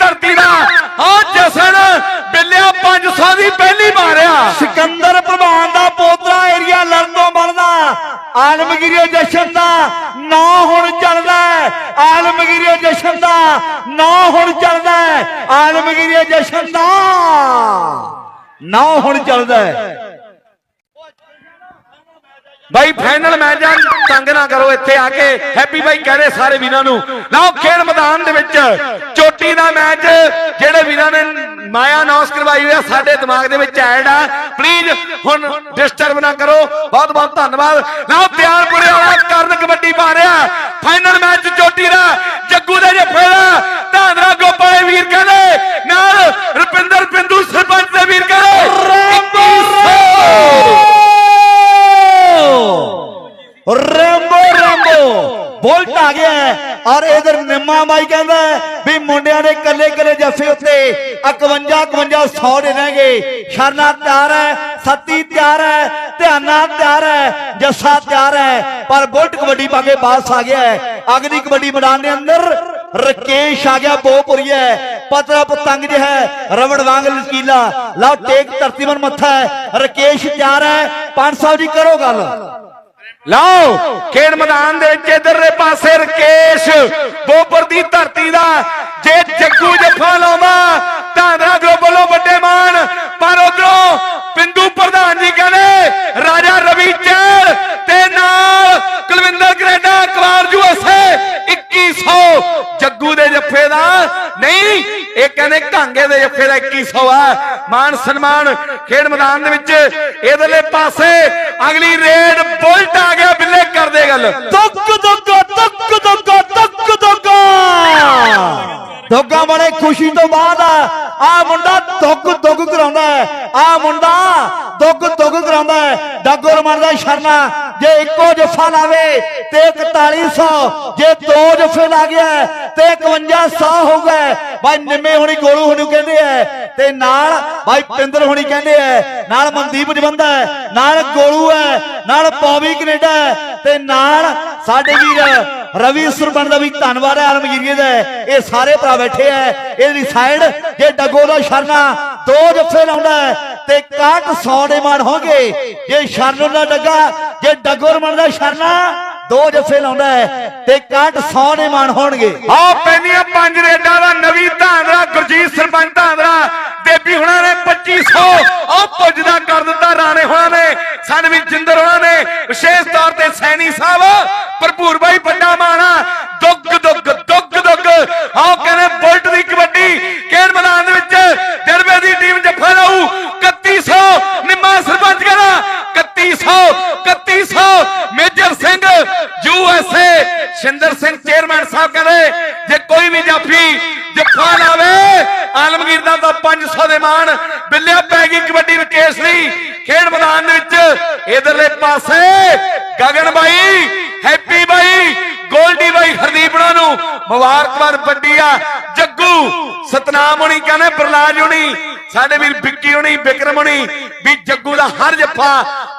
ਧਰਤੀ ਦਾ ਆ ਜਸਨ, ਬਿੱਲਿਆ 500 ਦੀ ਪਹਿਲੀ ਮਾਰਿਆ ਸਿਕੰਦਰ ਪ੍ਰਭਾਨ ਦਾ ਪੋਤਰਾ ਏਰੀਆ ਲੜਨ ਤੋਂ ਬਣਦਾ ਆਲਮਗੀਰੀ ਜਸ਼ਨ ਦਾ ਨਾਂ ਹੁਣ ਚੱਲਦਾ ਹੈ। ਜਸ਼ਨ ਦਾ ਨਾਂ ਹੁਣ ਚੱਲਦਾ ਹੈ। ਜਸ਼ਨ ਦਾ ਨਾਂ ਹੁਣ ਚੱਲਦਾ ਬਾਈ ਫਾਈਨਲ ਮੈਚ ਆ ਤੰਗ ਨਾ ਕਰੋ, ਇੱਥੇ ਆ ਕੇ ਹੈਪੀ ਬਾਈ ਕਹਦੇ ਸਾਰੇ ਵੀਰਾਂ ਨੂੰ, ਲਓ ਖੇਡ ਮੈਦਾਨ ਦੇ ਵਿੱਚ ਚੋਟੀ ਦਾ ਮੈਚ, ਜਿਹੜੇ ਵੀਰਾਂ ਨੇ ਮਾਇਆ ਨੌਸ ਕਰਵਾਈ ਹੋਈ ਸਾਡੇ ਦਿਮਾਗ ਦੇ ਵਿੱਚ ਐਡ ਆ। ਪਲੀਜ਼ ਹੁਣ ਡਿਸਟਰਬ ਨਾ ਕਰੋ, ਬਹੁਤ ਬਹੁਤ ਧੰਨਵਾਦ। ਲਓ ਤਿਆਰਪੁਰੇ ਵਾਲਾ ਕਰਨ ਕਬੱਡੀ ਪਾ ਰਿਹਾ ਫਾਈਨਲ ਮੈਚ ਚੋਟੀ ਦਾ, ਜੱਗੂ ਦੇ ਜੱਫੇ ਦਾ ਧਾਂਦਰਾ ਗੋਪਾਲ ਵੀਰ ਕਹਿੰਦੇ, ਨਾਲ ਰੁਪਿੰਦਰ ਬਿੰਦੂ ਸਰਪੰਚ ਦੇ ਵੀਰ ਕਹਿੰਦੇ 2100 ਰੈਂਬੋ ਰੈਂਬੋ ਬੋਲਟ ਆ ਗਿਆ ਔਰ ਇਧਰ ਨਿੰਮਾ ਬਾਈ ਕਹਿੰਦਾ ਵੀ ਮੁੰਡਿਆਂ ਦੇ ਕੱਲੇ ਕੱਲੇ ਜੱਫੇ ਉੱਤੇ 51 51 100 ਦੇ ਰਹਿਣਗੇ ਸ਼ਰਨਾ ਤਿਆਰ ਹੈ, ਸੱਤੀ ਤਿਆਰ ਹੈ, ਧਿਆਨਾ ਤਿਆਰ ਹੈ, ਜੱਸਾ ਤਿਆਰ ਹੈ। ਪਰ ਬੁਲਟ ਕਬੱਡੀ ਪਾ ਕੇ ਬਾਸ ਆ ਗਿਆ ਹੈ। ਅਗਲੀ ਕਬੱਡੀ ਮੈਦਾਨ ਦੇ ਅੰਦਰ ਰਕੇਸ਼ ਆ ਗਿਆ ਬੋਪੁਰੀ ਪਤਲਾ ਪਤੰਗ ਜਿਹਾ ਰਵੜ ਵਾਂਗ ਲਚਕੀਲਾ। ਲਓ, ਟੇਕ ਧਰਤੀ ਮਨ ਮੱਥਾ ਹੈ। ਰਕੇਸ਼ ਤਿਆਰ ਹੈ 500 ਜੀ ਕਰੋ ਗੱਲ। ਲਓ, ਖੇਡ ਮੈਦਾਨ ਦੇ ਵਿੱਚ ਇਧਰਲੇ ਪਾਸੇ ਰਕੇਸ਼ ਬੋਬਰ ਦੀ ਧਰਤੀ ਦਾ, ਜੇ ਜੱਗੂ ਜੱਫਾ ਲਾਉਂਦਾ ਧਾਂਦਰਾ ਗਲੋਬਲੋਂ ਵੱਡੇ ਮਾਨ ਪਰ ਉਧਰੋਂ ਪਿੰਦੂ ਪ੍ਰਧਾਨ ਜੀ ਕਹਿੰਦੇ 2300 ਹੈ ਮਾਨ ਸਨਮਾਨ ਖੇਡ ਮੈਦਾਨ ਦੇ ਵਿੱਚ ਇਹਦੇਲੇ ਪਾਸੇ ਅਗਲੀ ਰੇਡ ਬੁਲਟ ਆ ਗਿਆ, ਬਿੱਲੇ ਕਰ ਗੱਲ। ਦੁੱਕ ਦੁੱਗਾ ਦੁੱਕ ਦੁੱਗਾ ਦੁੱਕ ਦੁੱਗਾ। ਦੁੱਗਾ ਬੜੇ ਖੁਸ਼ੀ ਤੋਂ ਬਾਅਦ ਆ ਮੁੰਡਾ ਦੁੱਗ ਦੁੱਗ ਕਰਾਉਂਦਾ ਹੈ। ਆ ਮੁੰਡਾ ਦੁੱਗ ਦੁੱਗ ਕਰਾਉਂਦਾ ਹੈ। ਡਾਗੋ ਰਮਨ ਸ਼ਰਨਾ। ਜੇ ਇੱਕੋ ਜੱਫਾ ਲਾਵੇ, ਤੇ 4100 ਜੇ ਦੋ ਜੱਫੇ ਲਾ ਗਿਆ, ਤੇ 5100 ਹੋਊਗਾ ਭਾਈ ਨਿੰਮੇ ਹੁਣੀ, ਗੋਲੂ ਹੁਣੀ ਕਹਿੰਦੇ ਐ। ਤੇ ਨਾਲ ਭਾਈ ਪਿੰਦਰ ਹੁਣੀ ਕਹਿੰਦੇ ਐ। ਨਾਲ ਮਨਦੀਪ ਜਵੰਦਾ ਹੈ ਨਾਲ ਗੋਲੂ ਹੈ ਨਾਲ ਪੌਵੀ ਕੈਨੇਡਾ ਹੈ ਤੇ ਨਾਲ ਸਾਡੇ ਵੀਰ ਰਵੀ ਸੁਰਬਨ ਦਾ ਵੀ ਧੰਨਵਾਦ ਹੈ ਆਲਮਗੀਰੀਏ ਦਾ ਇਹ ਸਾਰੇ ਭਰਾ ਬੈਠੇ ਐ। ਇਹਦੀ ਸਾਈਡ, ਜੇ ਡੱਗੋ ਦਾ ਸ਼ਰਨਾ ਦੋ ਜੱਫੇ ਲਾਉਂਦਾ ਹੈ ਤੇ 6100 ਦੇ ਮਾਨ ਹੋਗੇ ਜੇ ਸ਼ਰਨ ਦਾ ਡੱਗਾ, ਜੇ ਡੱਗੋ ਰਮਨ ਦਾ ਸ਼ਰਨਾ, ਦੋ ਜੱਫੇ ਲਾਉਂਦਾ ਹੈ ਤੇ ਕਾਟ 6100 ਦੇ ਮਾਨ ਹੋਣਗੇ। ਆ ਪੈਂਦੀਆਂ ਪੰਜ ਰੇਡਾਂ ਦਾ ਨਵੀਂ ਧਾਂਦਰਾ ਗੁਰਜੀਤ ਸਰਪੰਚ ਧਾਂਦਰਾ ਦੇਵੀ ਹੁਣਾਂ ਨੇ 2500 ਉਹ ਪੁੱਜਦਾ ਕਰ ਦਿੱਤਾ ਰਾਣੇ ਹੁਣਾਂ ਨੇ, ਸਾਨੂੰ ਵੀ ਜਿੰਦਰ ਹੁਣਾਂ ਨੇ, ਵਿਸ਼ੇਸ਼ ਤੌਰ ਤੇ ਸੈਣੀ ਸਾਹਿਬ ਭਰਪੂਰ ਬਾਈ ਵੱਡਾ ਮਾਣਾ ਦੁੱਗ ਦੁੱਗ ਦੁੱਗ ਦੁੱਗ ਆਓ ਕਹਿੰਦੇ ਬੁਲਟ ਦੀ ਕਬੱਡੀ ਖੇਡ ਮੈਦਾਨ ਦੇ ਵਿੱਚ ਜਰਬੇ ਦੀ ਟੀਮ ਜੱਫਾ ਲਾਊ 3100 ਨਿੰਮਾ ਸਰਪੰਚ ਕਹਿੰਦਾ 3100 3100 Major Singh USA Shinder Singh chairman ਜੇ ਕੋਈ ਵੀ ਜਾਫੀ ਜੱਫਾ ਲਾਵੇ ਆਲਮਗੀਰ ਦਾ ਤਾਂ 500 ਦੇ ਮਾਣ। ਬਿੱਲਿਆ ਪੈ ਗਈ ਕਬੱਡੀ ਰਕੇਸ਼ ਲਈ। ਖੇਡ ਮੈਦਾਨ ਦੇ ਵਿੱਚ ਇਧਰਲੇ ਪਾਸੇ ਗਗਨ ਬਾਈ, ਹੈਪੀ ਬਾਈ, ਗੋਲਡੀ ਬਾਈ ਹਰਦੀਪਣਾ ਨੂੰ ਮੁਬਾਰਕਬਾਦ ਵੱਡੀ ਆ। ਜੱਗੂ ਸਤਨਾਮ ਹੋਣੀ ਕਹਿੰਦੇ ਪ੍ਰਲਾਜ ਹੋਣੀ, ਸਾਡੇ ਵੀਰ ਵਿੱਕੀ ਹੁਣੀ, ਵਿਕਰਮ ਹੋਣੀ, ਵੀ ਜੱਗੂ ਦਾ ਹਰ ਜੱਫਾ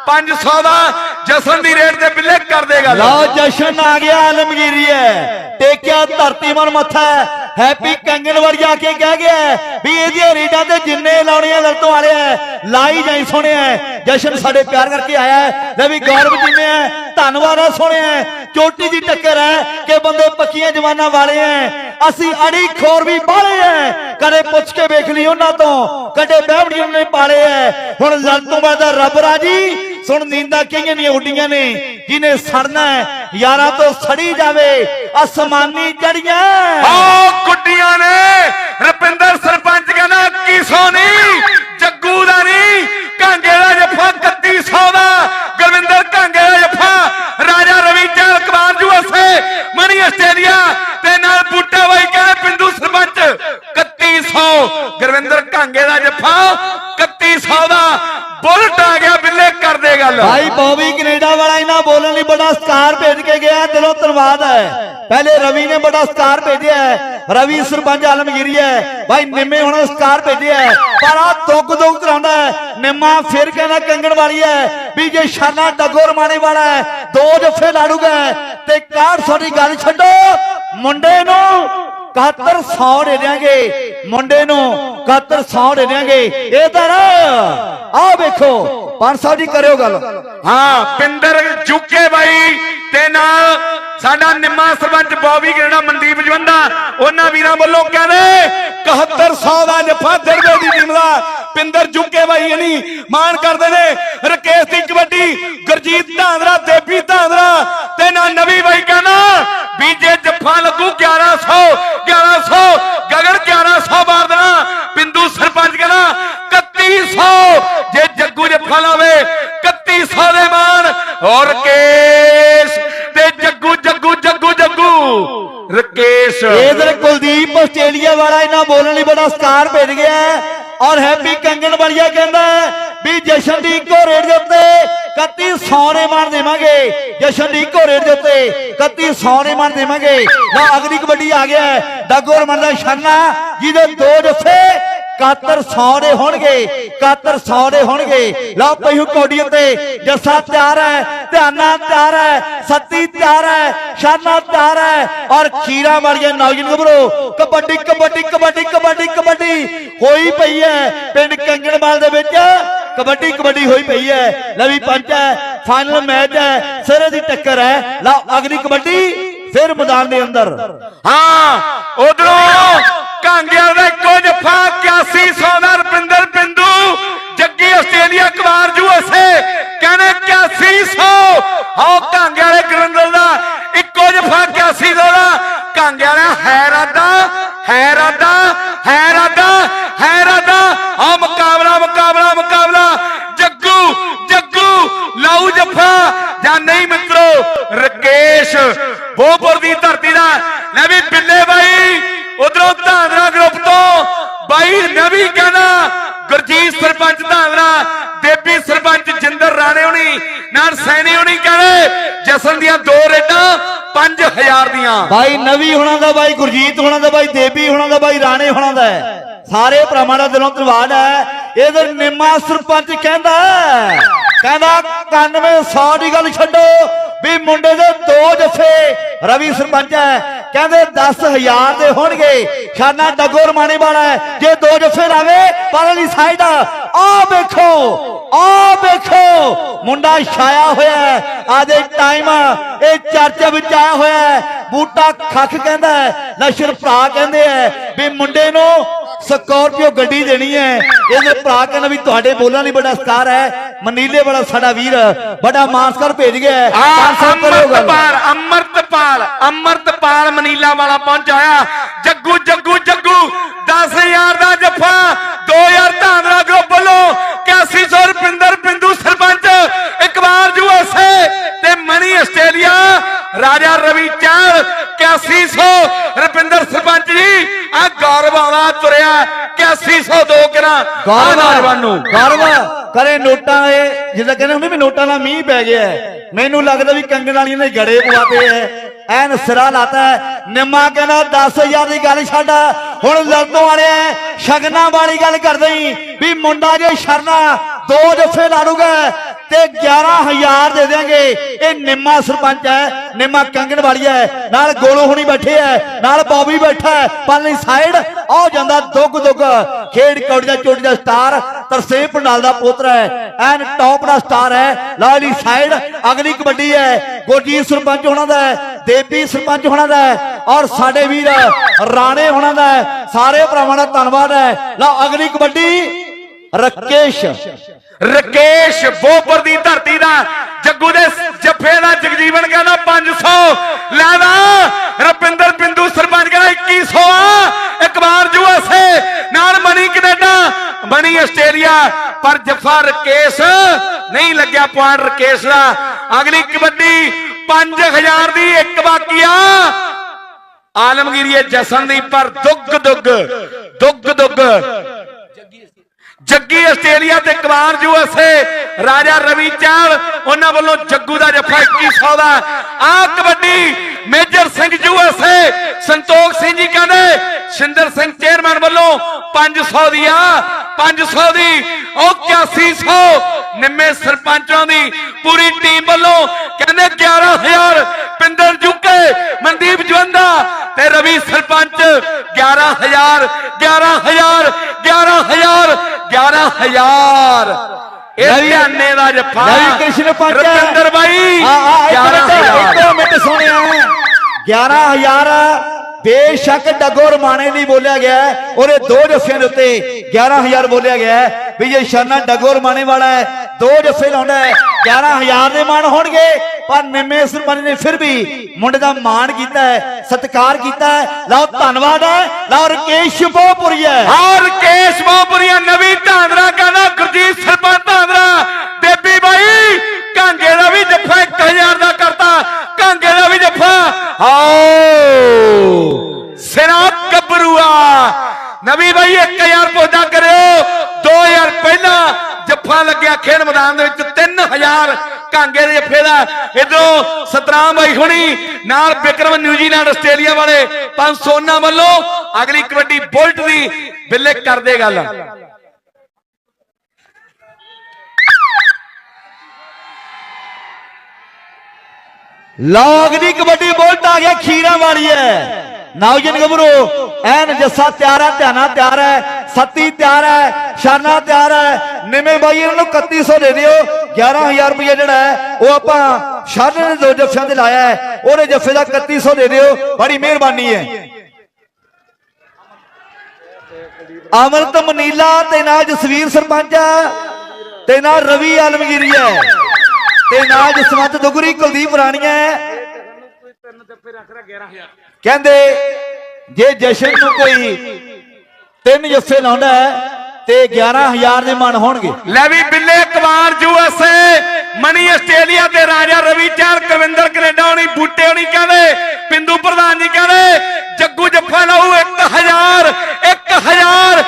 500 ਦਾ। ਜਸਨ ਦੀ ਰੇਟ ਤੇ ਬਿੱਲੇ ਕਰ ਦੇਗਾ। ਲਓ ਜਸ਼ਨ ਆ ਗਿਆ, ਆਲਮਗੀਰੀ ਹੈ। ਟੇਕਿਆ ਧਰਤੀ ਮਨ ਮੱਥਾ ਹੈਪੀ ਕੰਗਨਵਰ ਜਾ ਕੇ ਕਹਿ ਗਿਆ ਵੀ ਇਹਦੀਆਂ ਰੀਡਾਂ ਤੇ ਜਿੰਨੇ ਲਾਉਣੀਆਂ ਲੜਤੋਂ ਵਾਲੇ ਹੈ, ਲਾਈ ਜਾਈ ਸੋਹਣਿਆ ਜਸ਼ਨ ਸਾਡੇ ਪਿਆਰ ਕਰਕੇ ਆਇਆ ਲੈ ਵੀ ਗੌਰਵ ਜਿਵੇਂ ਹੈ, ਧੰਨਵਾਦ ਆ ਸੋਹਣਿਆ ਚੋਟੀ ਦੀ ਟੱਕਰ ਹੈ ਕਿ ਬੰਦੇ ਪੱਕੀਆਂ ਜਵਾਨਾਂ ਵਾਲੇ ਹੈ। ਅਸੀਂ ਅੜੀ ਖੋਰ ਵੀ ਬਾਲੇ ਹੈ। ਕਦੇ ਪੁੱਛ ਕੇ ਵੇਖ ਲਈ ਉਹਨਾਂ ਤੋਂ, ਕਦੇ ਬਹਿਬੜੀ ਨੇ ਪਾਲੇ ਹੈ। ਹੁਣ ਲੜ ਤੋਂ ਬਾਅਦ ਰੱਬ ਰਾਜੀ ਸੁਣ ਨੀਂਦਾਂ ਕਈਆਂ ਦੀਆਂ ਉੱਡੀਆਂ ਨੇ, ਜਿਹਨੇ ਸੜਨਾ ਯਾਰਾਂ ਤੋਂ ਸੜੀ ਜਾਵੇ, ਅਸਮਾਨੀ ਜੜੀਆਂ ਆਓ ਗੁੱਡੀਆਂ ਨੇ, ਰੁਪਿੰਦਰ ਸਰਪੰਚ ਕਹਿੰਦਾ 2100 ਨਹੀਂ ਜੱਗੂ ਦਾ ਨਹੀਂ ਕਾਂਗੇ ਦਾ ਜੱਫਾ 3100 ਦਾ। ਗੁਰਵਿੰਦਰ ਕਾਂਗੇ ਦਾ ਜੱਫਾ, ਰਾਜਾ ਰਵੀ ਚਹਿਲ ਕਮਾਨ ਜੂਐਸਏ ਮਨੀ ਆਸਟ੍ਰੇਲੀਆ ਤੇ ਨਾਲ ਬੂਟਾ ਬਾਈ ਕਹਿੰਦੇ ਪਿੰਡੂ ਸਰਪੰਚ 3100 ਗੁਰਵਿੰਦਰ ਕਾਂਗੇ ਦਾ ਜੱਫਾ 3100 ਦਾ। ਬੁਲਟ ਆ ਗਿਆ ਬਿੱਲੇ ਕਰਦੇ ਗੱਲ। ਭਾਈ ਬੌਬੀ ਕੈਨੇਡਾ ਵਾਲਾ ਇਹਨਾਂ ਬੋਲਣ ਲਈ ਬੜਾ ਸਤਿਕਾਰ ਭੇਜ ਕੇ ਗਿਆ, ਦਿਲੋਂ ਧੰਨਵਾਦ ਹੈ। ਪਹਿਲੇ ਰਵੀ ਨੇ ਬੜਾ ਸਤਿਕਾਰ ਭੇਜਿਆ ਹੈ। ਰਵੀ ਸਰਪੰਚ ਆਲਮਗੀਰੀ ਹੈ। ਭਾਈ ਨਿੰਮੇ ਹੁਣ ਸਤਿਕਾਰ ਭੇਜਿਆ ਹੈ। ਪਰ ਆ ਦੁੱਖ ਦੁੱਖ ਕਰਾਉਂਦਾ ਹੈ। ਨਿੰਮਾ ਫਿਰ ਕਹਿੰਦਾ ਕੰਗਣ ਵਾਲੀ ਹੈ ਵੀ ਜੇ ਸ਼ਾਨਾ ਡੱਗੋ ਰਮਾਣੇ ਵਾਲਾ ਹੈ, ਦੋ ਜੱਫੇ ਲਾੜੂਗਾ ਤੇ 6100 ਦੀ ਗੱਲ ਛੱਡੋ। ਮੁੰਡੇ ਨੂੰ 7100 ਦੇ ਦਿਆਂਗੇ। ਮੁੰਡੇ ਨੂੰ ਕਾਤਰ ਸੌ ਦੇ ਦਿਆਂਗੇ। ਇਹ ਤਾਂ ਨਾ ਆਹ ਵੇਖੋ ਪੰਜ ਸਾਹਿਬ ਜੀ ਕਰਿਓ ਗੱਲ। ਹਾਂ ਪਿੰਦਰ ਜੁਕੇ ਬਾਈ ਤੇ ਨਾਲ ਸਾਡਾ ਨਿੰਮਾ ਸਰਪੰਚ ਬੌਬੀ ਗਰੇਣਾ ਮਨਦੀਪ ਜਵੰਦਾ ਉਹਨਾਂ ਵੀਰਾਂ ਵੱਲੋਂ ਕਹਿੰਦੇ 7100 ਦਾ ਜੱਫਾ ਦਰਵੇ ਦੀ ਟੀਮ ਦਾ। ਪਿੰਦਰ ਜੁਕੇ ਬਾਈ ਨਹੀਂ ਮਾਣ ਕਰਦੇ ਨੇ। ਰਕੇਸ਼ ਦੀ ਕਬੱਡੀ ਗੁਰਜੀਤ ਧਾਂਦਰਾ ਦੇਵੀ ਧਾਂਦਰਾ ਤੇ ਨਾਲ ਨਵੀ ਬਾਈ ਕਹਿੰਦਾ ਬੀਜੇ ਜੱਫਾ ਲੱਗੂ 1100 1100 ਗਗਨ 1100 ਮਾਰ ਦੇਣਾ ਪਿੰਦੂ ਸਰਪੰਚ ਕਹਿੰਦਾ 3100 ਜੇ ਜੱਗੂ ਜੱਫਾ ਲਾਵੇ 3100 ਦੇ ਮਾਨ ਕੇਸ ਤੇ ਜੱਗੂ ਜੱਗੂ ਜੱਗੂ ਜੱਗੂ। ਰਕੇਸ਼। ਇਧਰ ਕੁਲਦੀਪ ਆਸਟ੍ਰੇਲੀਆ ਵਾਲਾ, ਇਹਨਾਂ ਬੋਲਣ ਲਈ ਬੜਾ ਸਕਾਰ ਭੇਜ ਗਿਆ ਔਰ ਹੈਪੀ ਕੰਗਣ ਵਾਲੀਆ ਕਹਿੰਦਾ ਵੀ ਜਸ਼ਨ ਦੀ ਇੱਕੋ ਰੇਟ ਦੇ ਉੱਤੇ 3100 ਨੇ ਮਾਰ ਦੇਵਾਂਗੇ। ਜਸ਼ਨ ਦੀ ਇੱਕੋ ਰੇਟ ਦੇ ਉੱਤੇ 3100 ਨੇ ਮਾਰ ਦੇਵਾਂਗੇ। ਲਓ ਅਗਲੀ ਕਬੱਡੀ ਆ ਗਿਆ ਹੈ। ਦਾਗੋ ਦਾ ਸ਼ਰਨਾ, ਜਿਹਦੇ ਦੋ ਜੱਫੇ 7100 ਦੇ ਹੋਣਗੇ 7100 ਦੇ ਹੋਣਗੇ। ਲਓ ਪਈਹੂ ਕੌਡੀ ਉੱਤੇ ਜੱਸਾ ਤਿਆਰ ਹੈ, ਧਿਆਨਾ ਤਿਆਰ ਹੈ, ਸੱਤੀ ਤਿਆਰ ਹੈ, ਸ਼ਾਨਾ ਤਿਆਰ ਹੈ, ਔਰ ਖੀਰਾ ਮਾਰੀਏ ਨੌਜਵਾਨ ਗੱਭਰੂ, ਕਬੱਡੀ ਕਬੱਡੀ ਕਬੱਡੀ ਕਬੱਡੀ ਕਬੱਡੀ ਹੋਈ ਪਈ ਹੈ ਪਿੰਡ ਕੰਗਣਵਾਲ ਦੇ ਵਿੱਚ। ਕਬੱਡੀ ਕਬੱਡੀ ਹੋਈ ਪਈ ਹੈ। ਲਵੀ ਪੰਚ ਹੈ ਫਾਈਨਲ ਮੈਚ ਹੈ, ਸਿਰੇ ਦੀ ਟੱਕਰ ਹੈ। ਲਓ ਅਗਲੀ ਕਬੱਡੀ, ਫਿਰ ਮੈਦਾਨ ਦੇ ਅੰਦਰ। ਹਾਂ, ਉਧਰੋਂ ਕਾਂਗਿਆਂ ਦਾ ਇੱਕੋ ਜੱਫਾ 8100 ਦਾ ਰਪਿੰਦਰ ਬਿੰਦੂ ਜੱਗੀ ਆਸਟ੍ਰੇਲੀਆ ਕਵਾਰ ਯੂਐਸਏ ਕਹਿੰਦੇ 8100 ਆਓ ਕਾਂਗਿਆਂ ਵਾਲੇ ਗਰੰਦਲ ਦਾ ਇੱਕੋ ਜੱਫਾ 8100 ਦਾ ਕਾਂਗਿਆਂ ਵਾਲਾ ਹੈਰਾਦਾ ਹੈਰਾਦਾ ਹੈਰਾਦਾ ਹੈਰਾਦਾ ਆ ਮੁਕਾਬਲਾ ਮੁਕਾਬਲਾ ਮੁਕਾਬਲਾ ਜੱਗੂ ਜੱਗੂ ਲਾਉ ਜੱਫਾ ਜਾਂ ਨਹੀਂ ਮਿੱਤਰੋ ਰਕੇਸ਼ ਬੋਪੁਰ ਦੀ ਧਰਤੀ ਦਾ ਲੈ ਵੀ ਬਿੱਲੇ ਬਾਈ ਉਧਰੋਂ ਧਾਂਦਰਾ ਗਰੁੱਪ ਤੋਂ ਬਾਈ ਨਵੀ ਕਹਿੰਦਾ ਗੁਰਜੀਤ ਸਰਪੰਚ ਧਾਂਦਰਾ ਦੇਵੀ ਸਰਪੰਚ ਜਿੰਦਰ ਰਾਣੇ ਹੋਣੀ ਨਾਲ ਸੈਣੀ ਹੋਣੀ ਕਹਿੰਦੇ ਜਸਨ ਦੀਆਂ ਦੋ ਰੇਡਾਂ 5000 ਦੀਆਂ। ਬਾਈ ਨਵੀ ਹੋਣਾ ਦਾ ਬਾਈ ਗੁਰਜੀਤ ਹੋਣਾ ਦਾ ਬਾਈ ਦੇਵੀ ਹੋਣਾ ਦਾ ਬਾਈ ਰਾਣੇ ਹੋਣਾ ਦਾ ਸਾਰੇ ਭਰਾਵਾਂ ਦਾ ਦਿਲੋਂ ਧੰਨਵਾਦ ਹੈ। ਇਹਦੇ ਨਿੰਮਾ ਸਰਪੰਚ ਕਹਿੰਦਾ ਹੈ, ਕਹਿੰਦਾ 9100 ਦੀ ਗੱਲ ਛੱਡੋ ਵੀ ਮੁੰਡੇ ਦੇ ਦੋ ਜੱਫੇ ਰਵੀ ਸਰਪੰਚ ਹੈ। ਕਹਿੰਦੇ 10000 ਦੇ ਹੋਣਗੇ। ਸ਼ਾਨਾ ਡੱਗੋ ਰਮਾਣੇ ਵਾਲਾ ਹੈ। ਜੇ ਦੋ ਜੱਫੇ ਲਾਵੇ ਪਰਲੀ ਸਾਈਡ ਆ ਵੇਖੋ ਆ ਵੇਖੋ। ਮੁੰਡਾ ਛਾਇਆ ਹੋਇਆ ਹੈ। ਆਦੇ ਟਾਈਮ ਇਹ ਚਰਚ ਵਿੱਚ ਆਇਆ ਹੋਇਆ ਹੈ। ਬੂਟਾ ਖੱਖ ਕਹਿੰਦਾ ਹੈ, ਨਸ਼ਰ ਭਰਾ ਕਹਿੰਦੇ ਆ ਵੀ ਮੁੰਡੇ ਨੂੰ ਸਕੋਰਪੀਓ ਗੱਡੀ ਦੇਣੀ ਹੈ। ਇਹਦੇ ਭਰਾ ਕਹਿੰਦਾ ਵੀ ਤੁਹਾਡੇ ਬੋਲਾਂ ਲਈ ਬੜਾ ਸਤਿਕਾਰ ਹੈ। ਮਨੀਲੇ ਵਾਲਾ ਸਾਡਾ ਵੀਰ ਬੜਾ ਮਾਨਸਕਰ ਭੇਜ ਗਿਆ ਹੈ। ਆ ਪੰਜ ਸੌ ਕਰੋ ਗੱਲ। ਅਮਰਤਪਾਲ ਅਮਰਤਪਾਲ ਅਮਰਤਪਾਲ ਮਨੀਲਾ ਵਾਲਾ ਪਹੁੰਚਾਇਆ ਜੱਗੂ ਜੱਗੂ ਜੱਗੂ 10000 ਦਾ ਜੱਫਾ 2000 ਧਾਂਦਰਾ ਗਰੁੱਪ ਵੱਲੋਂ 8100 ਰੁਪਿੰਦਰ ਬਿੰਦੂ ਸਰਪੰਚ ਇੱਕ ਵਾਰ ਯੂਐਸਏ ਤੇ ਮਨੀ ਆਸਟ੍ਰੇਲੀਆ ਰਾਜਾ ਰਵੀ ਚਾਲ 8100 ਰੁਪਿੰਦਰ ਸਰਪੰਚ ਜੀ ਆ ਗੌਰਵ ਆਉਂਦਾ ਤੁਰਿਆ 8100 ਦੋ ਕਿਰਾਂ। ਆਹ ਨੌਜਵਾਨ ਨੂੰ। ਗੌਰਵ। ਕਰੇ ਨੋਟਾਂ ਇਹ ਜਿੱਦਾਂ ਕਹਿੰਦੇ ਹੁੰਦੇ ਵੀ ਨੋਟਾਂ ਦਾ ਮੀਂਹ ਪੈ ਗਿਆ ਮੈਨੂੰ ਲੱਗਦਾ ਵੀ ਕੰਗਣ ਵਾਲੀਆਂ ਨੇ ਗੜੇ ਪਵਾਤੇ ਐ ਐਨ ਸਿਰਾ ਲਾਤਾ ਨਿੰਮਾ ਕਹਿੰਦਾ 10000 ਦੀ ਗੱਲ ਛੱਡ। ਹੁਣ ਲੜਦੋਂ ਵਾਲੇ ਐ, ਸ਼ਗਨਾਂ ਵਾਲੀ ਗੱਲ ਕਰਦੇ ਵੀ ਮੁੰਡਾ ਜੇ ਸ਼ਰਨਾ ਦੋ ਜੱਫੇ ਲਾੜੂਗਾ। ਤੇ 11000 ਦੇ ਦੇਾਂਗੇ ਇਹ ਨਿੰਮਾ ਸਰਪੰਚ ਹੈ, ਨਿੰਮਾ ਕੰਗਣ ਵਾਲੀ ਹੈ। ਨਾਲ ਗੋਲੋ ਹੁਣੀ ਬੈਠੇ ਹੈ, ਨਾਲ ਬੌਬੀ ਬੈਠਾ ਹੈ। ਪਾਲੀ ਸਾਈਡ, ਆਹ ਜਾਂਦਾ ਦੁੱਗ ਦੁੱਗ। ਖੇਡ ਕੌੜੀ ਦਾ ਚੋਟੀ ਦਾ ਸਟਾਰ, ਤਰਸੇਮ ਪੰਡਾਲ ਦਾ ਪੁੱਤਰ ਹੈ। ਐਨ ਟੌਪ ਦਾ ਸਟਾਰ ਹੈ। ਲਾਲੀ ਸਾਈਡ, ਅਗਲੀ ਕਬੱਡੀ ਹੈ। ਗੁਰਜੀਤ ਸਰਪੰਚ ਹੋਣਾ ਦਾ ਹੈ, ਦੇਵੀ ਸਰਪੰਚ ਹੋਣਾ ਦਾ ਹੈ ਔਰ ਸਾਡੇ ਵੀਰ ਰਾਣੇ ਹੋਣਾ ਦਾ ਹੈ। ਸਾਰੇ ਭਰਾਵਾਂ ਦਾ ਧੰਨਵਾਦ ਹੈ। ਲਓ, ਅਗਲੀ ਕਬੱਡੀ। ਰਕੇਸ਼। ਰਕੇਸ਼ ਬੋਪਰ ਦੀ ਧਰਤੀ ਦਾ ਜੱਗੂ ਦੇ ਜੱਫੇ ਦਾ ਜਗਜੀਵਨ ਕਹਿੰਦਾ 500 ਲੈਦਾ ਰਪਿੰਦਰ ਬਿੰਦੂ ਸਰਪੰਚ ਕਹਿੰਦਾ 2100 ਆ ਇੱਕ ਵਾਰ ਨਾਲ ਮਣੀ ਕੈਨੇਡਾ। ਮਣੀ ਆਸਟ੍ਰੇਲੀਆ। ਪਰ ਜੱਫਾ ਰਕੇਸ਼ ਨਹੀਂ ਲੱਗਿਆ ਪੁਆਇੰਟ ਰਕੇਸ਼ ਦਾ। ਅਗਲੀ ਕਬੱਡੀ 5000 ਦੀ ਇੱਕ ਬਾਕੀ ਆ ਆਲਮਗੀਰੀਏ ਜਸਨ ਦੀ ਪਰ ਦੁੱਗ ਦੁੱਗ। ਦੁੱਗ ਦੁੱਗ। ਜੱਗੀ ਆਸਟ੍ਰੇਲੀਆ ਤੇ ਕਵਾਰ ਯੂਐਸਏ ਰਾਜਾ ਰਵੀ ਚਾਲ ਉਹਨਾਂ ਵੱਲੋਂ ਜੱਗੂ ਦਾ ਜੱਫਾ 2100 ਦਾ। ਆ ਕਬੱਡੀ ਮੇਜਰ ਸਿੰਘ ਯੂਐਸਏ ਸੰਤੋਖ ਸਿੰਘ ਜੀ ਕਹਿੰਦੇ, ਸਿੰਦਰ ਸਿੰਘ ਚੇਅਰਮੈਨ ਵੱਲੋਂ 500 ਦੀ ਆ 500 ਦੀ, ਉਹ 8100 ਨਿੰਮੇ ਸਰਪੰਚਾਂ ਦੀ ਪੂਰੀ ਟੀਮ ਵੱਲੋਂ ਕਹਿੰਦੇ 11000 ਪਿੰਦਰ ਜੁਕੇ ਮਨਦੀਪ ਜਵੰਦਾ ਤੇ ਰਵੀ ਸਰਪੰਚ 11000 11 11000 ਇਹ ਹਰਿਆਣੇ ਦਾ ਜੱਫਾ। ਲਵੀ ਕ੍ਰਿਸ਼ਨ ਪੰਚ। ਰਤਿੰਦਰ ਬਾਈ ਆ ਆ ਇੱਕ ਮਿੰਟ 11000 ਇੱਕ ਮਿੰਟ ਸੁਣਿਆ। 11000 ਬੇਸ਼ੱਕ ਡੱਗੋ ਰਮਾਣੇ ਲਈ ਬੋਲਿਆ ਗਿਆ। ਉਹਦੇ ਦੋ ਜੱਫਿਆਂ ਦੇ ਉੱਤੇ 11000 ਬੋਲਿਆ ਗਿਆ। ਵੀ ਇਹ ਸ਼ਰਨਾ ਡੱਗੋ ਰਮਾਣੇ ਵਾਲਾ ਹੈ, ਦੋ ਜੱਫੇ ਲਾਉਂਦਾ ਹੈ 11000 ਦੇ ਮਾਣ ਹੋਣਗੇ। ਪਰ ਨਿੰਮੇ ਸਰਪੰਚ ਨੇ ਫਿਰ ਵੀ ਮੁੰਡੇ ਦਾ ਮਾਣ ਕੀਤਾ ਹੈ, ਸਤਿਕਾਰ ਕੀਤਾ ਹੈ। ਲਓ, ਧੰਨਵਾਦ ਹੈ। ਲਓ, ਰਕੇਸ਼ ਬਹੁਪੁਰੀਆ ਔਰ ਕੇਸ਼ ਮੋਹਪੁਰੀਆ ਨਵੀਂ ਧਾਂਦਰਾ ਕਹਿੰਦਾ ਗੁਰਜੀਤ ਸਰਪੰਚ ਧਾਂਦਰਾ। ਬੇਬੀ ਬਾਈ ਕਾਂਗੇ ਦਾ ਵੀ ਜੱਫਾ 1000 ਦਾ ਕਰਤਾ ਕਾਂਗੇ ਦਾ ਵੀ ਜੱਫਾ। ਆਓ ਸਿਰਾ ਗੱਭਰੂਆ। ਨਵੀਂ ਬਾਈ 1000 ਪੌਦਾ ਕਰਿਓ। 2000 ਪਹਿਲਾਂ ਜੱਫਾ ਲੱਗਿਆ ਖੇਡ ਮੈਦਾਨ ਦੇ ਵਿੱਚ 3000 ਕਾਂਗੇ ਦੇ ਜੱਫੇ ਦਾ। ਇਧਰੋਂ ਸਤਰਾਮ ਬਾਈ ਹੁਣੀ, ਨਾਲ ਵਿਕਰਮ ਨਿਊਜ਼ੀਲੈਂਡ ਆਸਟ੍ਰੇਲੀਆ ਵਾਲੇ 500 ਉਹਨਾਂ ਵੱਲੋਂ ਅਗਲੀ ਕਬੱਡੀ ਬੁਲਟ ਦੀ ਬਿੱਲੇ ਕਰਦੇ ਗੱਲ। ਲੌਗ ਦੀ ਕਬੱਡੀ ਬੋਲਟ ਆ ਗਿਆ ਖੀਰਾ ਵਾਲੀ ਹੈ। ਨੌਜਨ ਗੱਭਰੂ ਐਨ ਜੱਸਾ ਤਿਆਰ ਹੈ ਧਿਆਨਾ ਤਿਆਰ ਹੈ ਸੱਤੀ ਤਿਆਰ ਹੈ ਸ਼ਾਨਾ ਤਿਆਰ ਹੈ। ਨਿਮੇ ਬਾਈ ਇਹਨਾਂ ਨੂੰ 3100 ਦੇ ਦਿਓ। 11000 ਰੁਪਏ ਜਿਹੜਾ ਹੈ ਉਹ ਆਪਾਂ ਸ਼ਾਨੇ ਦੇ ਦੋ ਜੱਫਿਆਂ ਤੇ ਲਾਇਆ ਹੈ। ਉਹਦੇ ਜੱਫੇ ਦਾ 3100 ਦੇ ਦਿਓ। ਬੜੀ ਮਿਹਰਬਾਨੀ ਹੈ। ਅਮਰਤ ਮਨੀਲਾ ਤੇ ਨਾਲ ਜਸਵੀਰ ਸਰਪੰਚ ਹੈ, ਤੇ ਨਾਲ ਰਵੀ ਆਲਮਗੀਰੀ ਹੈ। ਤੇ ਨਾਲ ਜਸਵੰਤ ਦੁਗਰੀ ਕੁਲਦੀਪ ਰਾਣੀਆ ਹੈ। ਕਹਿੰਦੇ, ਜੇ ਜਸ਼ਨ ਨੂੰ ਕੋਈ ਤਿੰਨ ਜੱਫੇ ਲਾਉਂਦਾ ਤੇ 11000 ਦੇ ਮਨ ਹੋਣਗੇ। ਲੈ ਵੀ ਬਿੱਲੇ ਕਮਾਰ ਯੂਐਸਏ ਮਣੀ ਆਸਟ੍ਰੇਲੀਆ ਤੇ ਰਾਜਾ ਰਵੀ ਚਾਰ ਕਵਿੰਦਰ ਕੈਨੇਡਾ ਹੋਣੀ, ਬੂਟੇ ਹੋਣੀ ਕਹਿੰਦੇ, ਪਿੰਦੂ ਪ੍ਰਧਾਨ ਜੀ ਕਹਿੰਦੇ, ਜੱਗੂ ਜੱਫਾ ਲਾਉ 1000 1000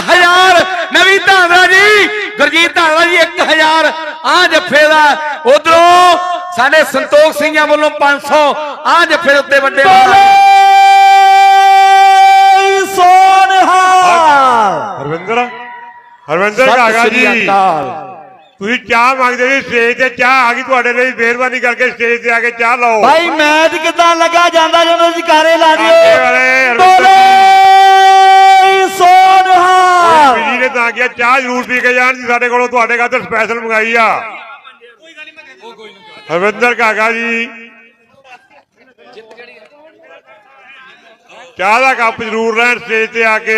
1000 ਨਵੀਂ ਧਾਂਦਰਾ ਗੁਰਜੀਤ ਧਾਂਦਰਾ ਜੀ 1000 ਆ ਜੱਫੇ ਦਾ। ਉਧਰੋਂ ਸਾਡੇ ਸੰਤੋਖ ਸਿੰਘਾਂ ਵੱਲੋਂ 500 ਆ ਜੱਫੇ ਦੇ ਉੱਤੇ ਵੱਡੇ ਸੋਨਹਾਲ। ਹਰਵਿੰਦਰ ਹਰਵਿੰਦਰ ਕਾਗਾ ਜੀ। ਤੁਸੀਂ ਚਾਹ ਮੰਗਦੇ ਸੀ ਸਟੇਜ ਤੇ ਚਾਹ ਆ ਗਈ ਤੁਹਾਡੇ ਲਈ ਮਿਹਰਬਾਨੀ ਕਰਕੇ ਸਟੇਜ ਤੇ ਆ ਕੇ ਚਾਹ ਲਓ। ਭਾਈ ਮੈਚ ਕਿਦਾਂ ਲੱਗਾ? ਜਾਂਦਾ ਜਦੋਂ ਜਕਾਰੇ ਲਾ ਦਿਓ। ਚਾਹ ਜ਼ਰੂਰ ਪੀ ਕੇ ਜਾਣ ਜੀ, ਸਾਡੇ ਕੋਲੋਂ ਤੁਹਾਡੇ ਖਾਤਰ ਸਪੈਸ਼ਲ ਮੰਗਾਈ ਆ। ਹਰਵਿੰਦਰ ਕਾਗਾ ਜੀ। ਚਾਹ ਦਾ ਕੱਪ ਜ਼ਰੂਰ ਲੈਣ ਸਟੇਜ ਤੇ ਆ ਕੇ।